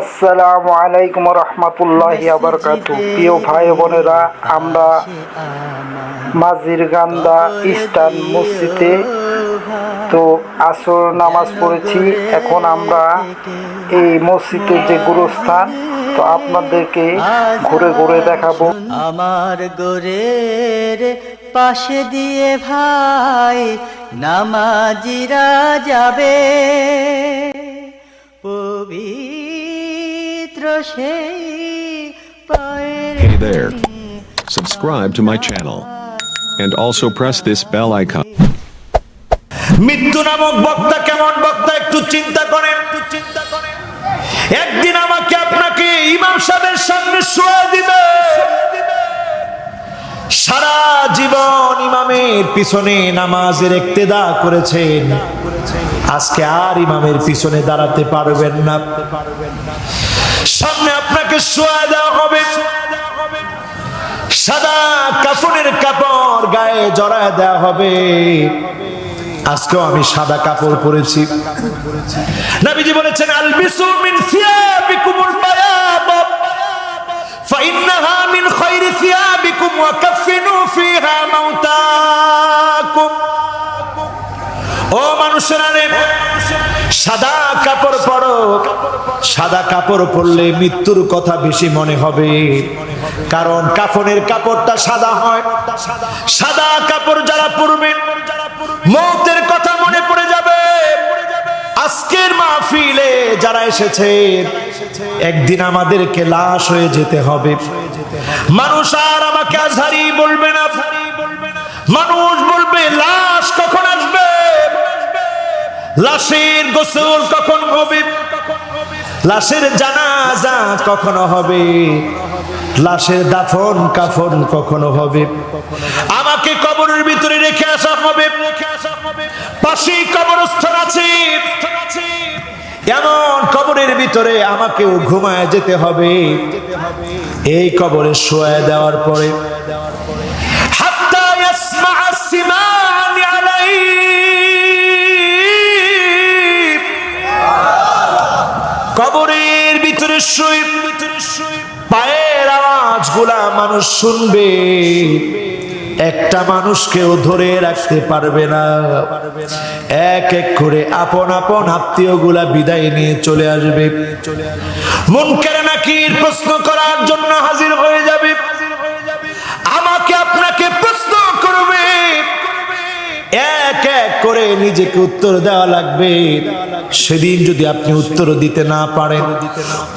আসসালামু আলাইকুম রহমতুল্লাহ আবরকাতু প্রিয় ভাই বোনেরা আমরা মাজির গান্দা ইস্টার্ন মসজিদে তো আসর নামাজ পড়েছি। এখন আমরা এই মসজিদের যে গুরুস্থান তো আপনাদেরকে ঘুরে ঘুরে দেখাবো। আমার গোরের পাশে দিয়ে ভাই নামাজিরা যাবে। পায়ের Hey there. Subscribe to my channel. And also press this bell icon. মৃত্যু নামক বক্তা কেমন বক্তা একটু চিন্তা করেন চিন্তা করেন একদিন আমাকে আপনাকে ইমাম সাহেবের সামনে শোয়া দিবে সারা জীবন ইমামের পিছনে নামাজের একতেদা করেছেন আজকে আর ইমামের পিছনে দাঁড়াতে পারবেন না সামনে আপনাকে শোয়া দেওয়া হবে। সাদা কাফনের কাপড় গায়ে জড়া দেওয়া হবে। আজকেও আমি সাদা কাপড় পরেছি। নবীজি বলেছেন, আলবিসু মিন সিয়াবিকুমুল বায়াব ফাইন্নাহা মিন খায়রি সিয়াবিকুম ওয়া কাফিনু ফিহা মাউতাকুম ও মানুষেরা রে সাদা কাপড় পরো। সাদা কাপড় পরলে মৃত্যুর কথা বেশি মনে হবে। কারণ কাফনের কাপড়টা সাদা হয়। সাদা কাপড় যারা পরবেন মৌতের কথা মনে পড়ে যাবে। আজকের মাহফিলে যারা এসেছে, একদিন আমাদেরকে লাশ হয়ে যেতে হবে। মানুষ আর আমাকে আজহারি বলবে না। মানুষ বলবে, লাশ কখন আসবে? লাশের গোসল কখন হবে? লাশের জানাজা কখনো হবে? লাশের দাফন কাফন কখনো হবে? আমাকে কবরের ভিতরে রেখে আসা হবে। পাশেই কবরস্থান আছে। এমন কবরের ভিতরে আমাকেও ঘুমায় যেতে হবে। এই কবরে শোয়া দেওয়ার পরে কবরের ভিতরে শুয়ে, পায়ের আওয়াজগুলা মানুষ শুনবে। একটা মানুষকেও ধরে রাখতে পারবে না। এক এক করে আপন আপন আত্মীয়গুলা বিদায় নিয়ে চলে আসবে। চলে মন কেন নাকির প্রশ্ন করার জন্য হাজির হয়ে যাবে। করে নিজেকে উত্তর দেওয়া লাগবে। সেদিন যদি আপনি উত্তর দিতে না পারেন,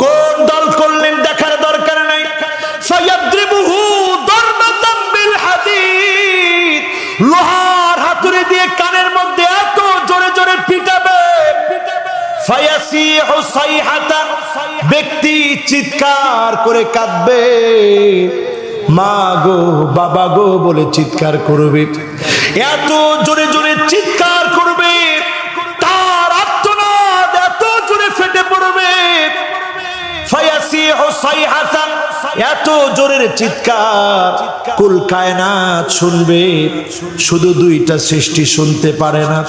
কোন দল করলেন দেখার দরকার নাই। লোহার হাতুড়ি দিয়ে কানের মধ্যে এত জোরে জোরে পিটাবে। ব্যক্তি চিৎকার করে কাঁদবে। মা গো, বাবা গো বলে চিৎকার করবে। এত জোরে জোরে চিৎকার করবে, তার আত্মনাদ এত জোরে ফেটে পড়বে। এত জোরের চিৎকার কুল কায়নাত শুনবে, শুধু দুইটা সৃষ্টি শুনতে পারে না।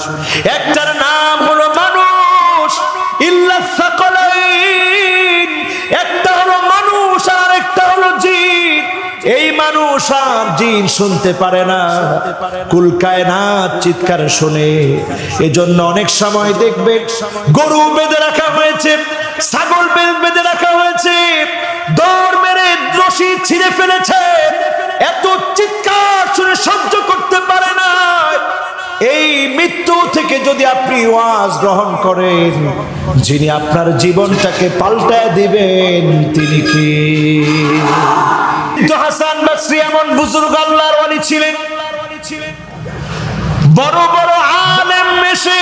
একটার নাম হলো মানুষ, ইল্লা আর জিন শুনতে পারে না। কুলকায় না চিৎকার শুনে। এজন্য অনেক সময় দেখবে গরু বেঁধে রাখা হয়েছে, ছাগল বেঁধে রাখা হয়েছে, দৌড় মেরে রশি ছিঁড়ে ফেলেছে। এত চিৎকার শুনে সহ্য করতে পারে না। এই মৃত্যু থেকে যদি আপনি ওয়াজ গ্রহণ করেন, যিনি আপনার জীবনটাকে পাল্টায় দিবেন, তিনি কি? তো হাসান বাসরি এমন বুজুর্গ আল্লাহর ছিলেন। বড় বড় আলেম এসে